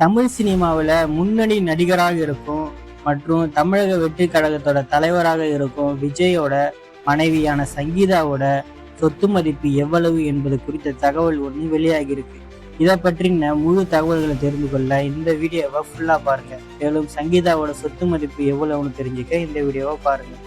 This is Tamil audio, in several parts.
தமிழ் சினிமாவில் முன்னணி நடிகராக இருக்கும் மற்றும் தமிழக வெற்றி கழகத்தோட தலைவராக இருக்கும் விஜயோட மனைவியான சங்கீதாவோட சொத்து மதிப்பு எவ்வளவு என்பது குறித்த தகவல் ஒன்று வெளியாகியிருக்கு இதை பற்றின முழு தகவல்களை தெரிந்து கொள்ள இந்த வீடியோவை ஃபுல்லாக பாருங்க. மேலும் சங்கீதாவோட சொத்து மதிப்பு எவ்வளவுன்னு தெரிஞ்சுக்க இந்த வீடியோவை பாருங்கள்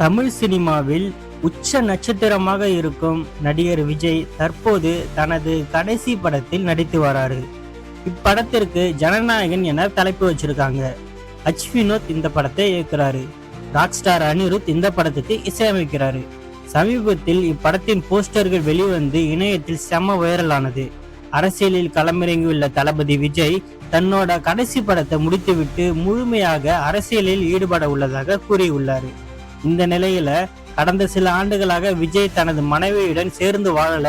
தமிழ் சினிமாவில் உச்ச நட்சத்திரமாக இருக்கும் நடிகர் விஜய் தற்போது தனது கடைசி படத்தில் நடித்து வராரு. இப்படத்திற்கு ஜனநாயகன் என தலைப்பு வச்சிருக்காங்க. ஹச் வினோத் இந்த படத்தை இயக்குறாரு. ராக் ஸ்டார் அனிருத் இந்த படத்துக்கு இசையமைக்கிறாரு. சமீபத்தில் இப்படத்தின் போஸ்டர்கள் வெளிவந்து இணையத்தில் செம வைரலானது. அரசியலில் களமிறங்கியுள்ள தளபதி விஜய் தன்னோட கடைசி படத்தை முடித்துவிட்டு முழுமையாக அரசியலில் ஈடுபட உள்ளதாக கூறியுள்ளார். இந்த நிலையில கடந்த சில ஆண்டுகளாக விஜய் தனது மனைவியுடன் சேர்ந்து வாழல.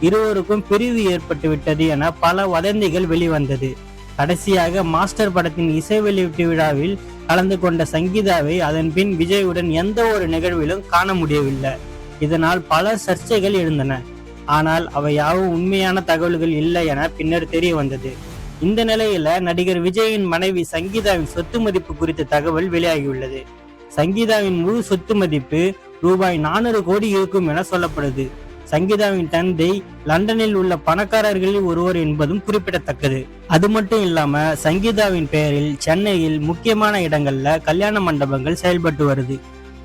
இருவருக்கும் பிரிவு ஏற்பட்டு விட்டது என பல வதந்திகள் வெளிவந்தது. கடைசியாக மாஸ்டர் படத்தின் இசை வெளியீட்டு விழாவில் கலந்து கொண்ட சங்கீதாவை அதன் பின் விஜயுடன் எந்த ஒரு நிகழ்விலும் காண முடியவில்லை. இதனால் பல சர்ச்சைகள் எழுந்தன. ஆனால் அவை யாவும் உண்மையான தகவல்கள் இல்லை என பின்னர் தெரிய வந்தது. இந்த நிலையில நடிகர் விஜயின் மனைவி சங்கீதாவின் சொத்து மதிப்பு குறித்த தகவல் வெளியாகியுள்ளது. சங்கீதாவின் முழு சொத்து மதிப்பு ரூபாய் நானூறு கோடி இருக்கும் என சொல்லப்படுது. சங்கீதாவின் தந்தை லண்டனில் உள்ள பணக்காரர்களில் ஒருவர் என்பதும் குறிப்பிடத்தக்கது. அது மட்டும் இல்லாம சங்கீதாவின் பெயரில் சென்னையில் முக்கியமான இடங்கள்ல கல்யாண மண்டபங்கள் செயல்பட்டு வருது.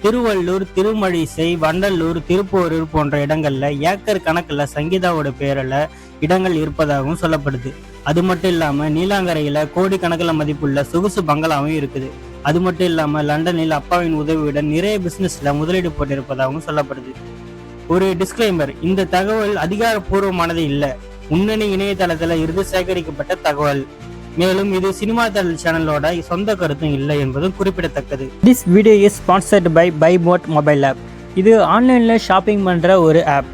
திருவள்ளூர் திருமழிசை வண்டலூர் திருப்போரூர் போன்ற இடங்கள்ல ஏக்கர் கணக்குல சங்கீதாவோட பெயரில் இடங்கள் இருப்பதாகவும் சொல்லப்படுது. அது மட்டும் இல்லாம நீலாங்கரையில கோடிக்கணக்கில் மதிப்புள்ள சொகுசு பங்களாவும் இருக்குது. அது மட்டும் இல்லாமல் லண்டனில் அப்பாவின் உதவியுடன் நிறைய பிசினஸ்ல முதலீடு போட்டிருப்பதாகவும் சொல்லப்படுது. ஒரு டிஸ்க்ளைமர் இந்த தகவல் அதிகாரப்பூர்வமானது இல்லை. முன்னணி இணையதளத்தில் இருந்து சேகரிக்கப்பட்ட தகவல். மேலும் இது சினிமா தளல் சேனலோட சொந்த கருத்தும் இல்லை என்பதும் குறிப்பிடத்தக்கது. This video is sponsored by by Mod mobile app இது ஆன்லைனில் ஷாப்பிங் பண்ணுற ஒரு ஆப்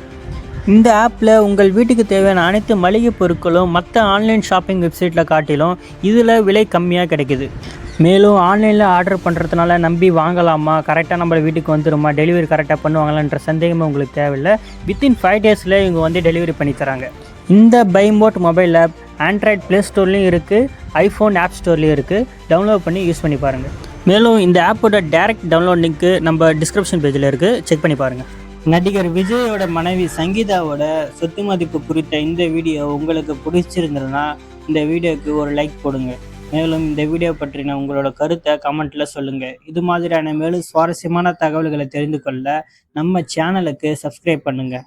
இந்த ஆப்பில் உங்கள் வீட்டுக்கு தேவையான அனைத்து மளிகை பொருட்களும் மற்ற ஆன்லைன் ஷாப்பிங் வெப்சைட்டில் காட்டிலும் இதில் விலை கம்மியாக கிடைக்குது. மேலும் ஆன்லைனில் ஆர்டர் பண்ணுறதுனால நம்பி வாங்கலாமா? கரெக்டாக நம்ம வீட்டுக்கு வந்துருமா? டெலிவரி கரெக்டாக பண்ணுவாங்களான்ற சந்தேகமே உங்களுக்கு தேவையில்லை. வித்தின் ஃபைவ் டேஸில் இவங்க வந்து டெலிவரி பண்ணி தராங்க இந்த பைமோட் மொபைல் ஆப் ஆண்ட்ராய்ட் ப்ளே ஸ்டோர்லேயும் இருக்குது ஐஃபோன் ஆப் ஸ்டோர்லேயும் இருக்குது டவுன்லோட் பண்ணி யூஸ் பண்ணி பாருங்கள் மேலும் இந்த ஆப்போட டைரக்ட் டவுன்லோட் லிங்க்கு நம்ம டிஸ்கிரிப்ஷன் பேஜில் இருக்குது செக் பண்ணி பாருங்கள் நடிகர் விஜயோட மனைவி சங்கீதாவோட சொத்து மதிப்பு குறித்த இந்த வீடியோ உங்களுக்கு பிடிச்சிருந்ததுன்னா இந்த வீடியோக்கு ஒரு லைக் போடுங்க. மேலும் இந்த வீடியோ பற்றின உங்களோட கருத்தை கமெண்ட்ல சொல்லுங்க. இது மாதிரியான மேலும் சுவாரஸ்யமான தகவல்களை தெரிந்து கொள்ள நம்ம சேனலுக்கு சப்ஸ்கிரைப் பண்ணுங்க.